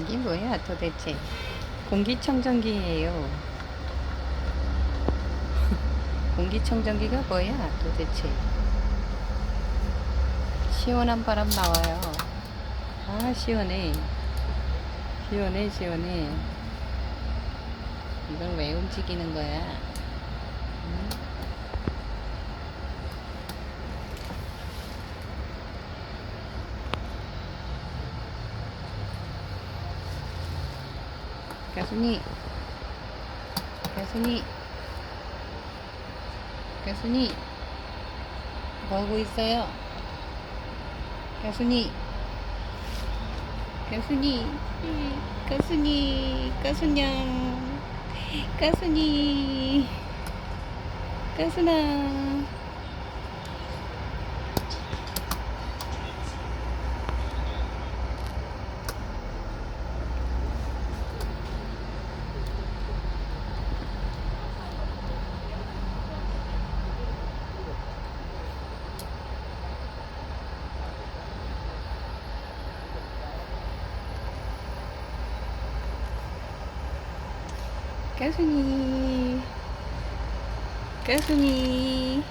이게 뭐야 도대체. 공기청정기예요. 공기청정기가 뭐야 도대체? 시원한 바람 나와요. 아 시원해. 시원해 시원해. 이걸 왜 움직이는 거야? 응? 가순이 가순이 가순이 뭐하고 있어요? 가순이 가순이 가순이 가순냥. 가순이 가순아 가순이. 가순이